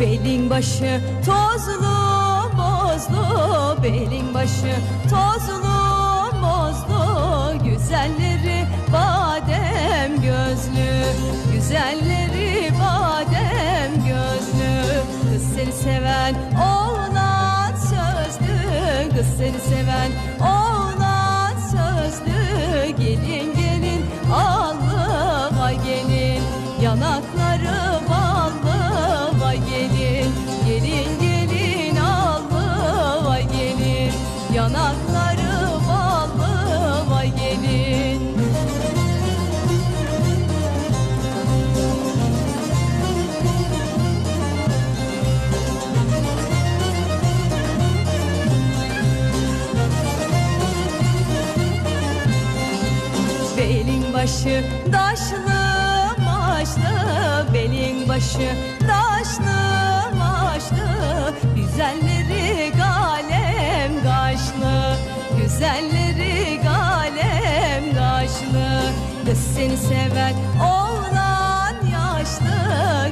Belin başı tozlu bozlu Belin başı tozlu bozlu Güzelleri badem gözlü. Güzelleri badem gözlü. Kız seni seven oğlan sözlü. Kız seni seven oğlan sözlü. Gelin gelin allı vay gelin. Yanakları Yanakları ballı gelin. Belin başı daşlı maşlı Belin başı güzelleri galem naşlı Kız seni seven oğlan yaşlı.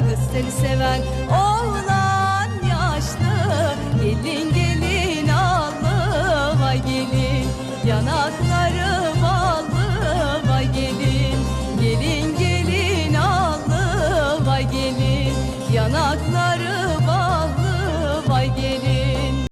Kız seni seven oğlan yaşlı. Gelin gelin allı vay gelin. Yanakları ballı vay gelin. Gelin gelin allı vay gelin. Yanakları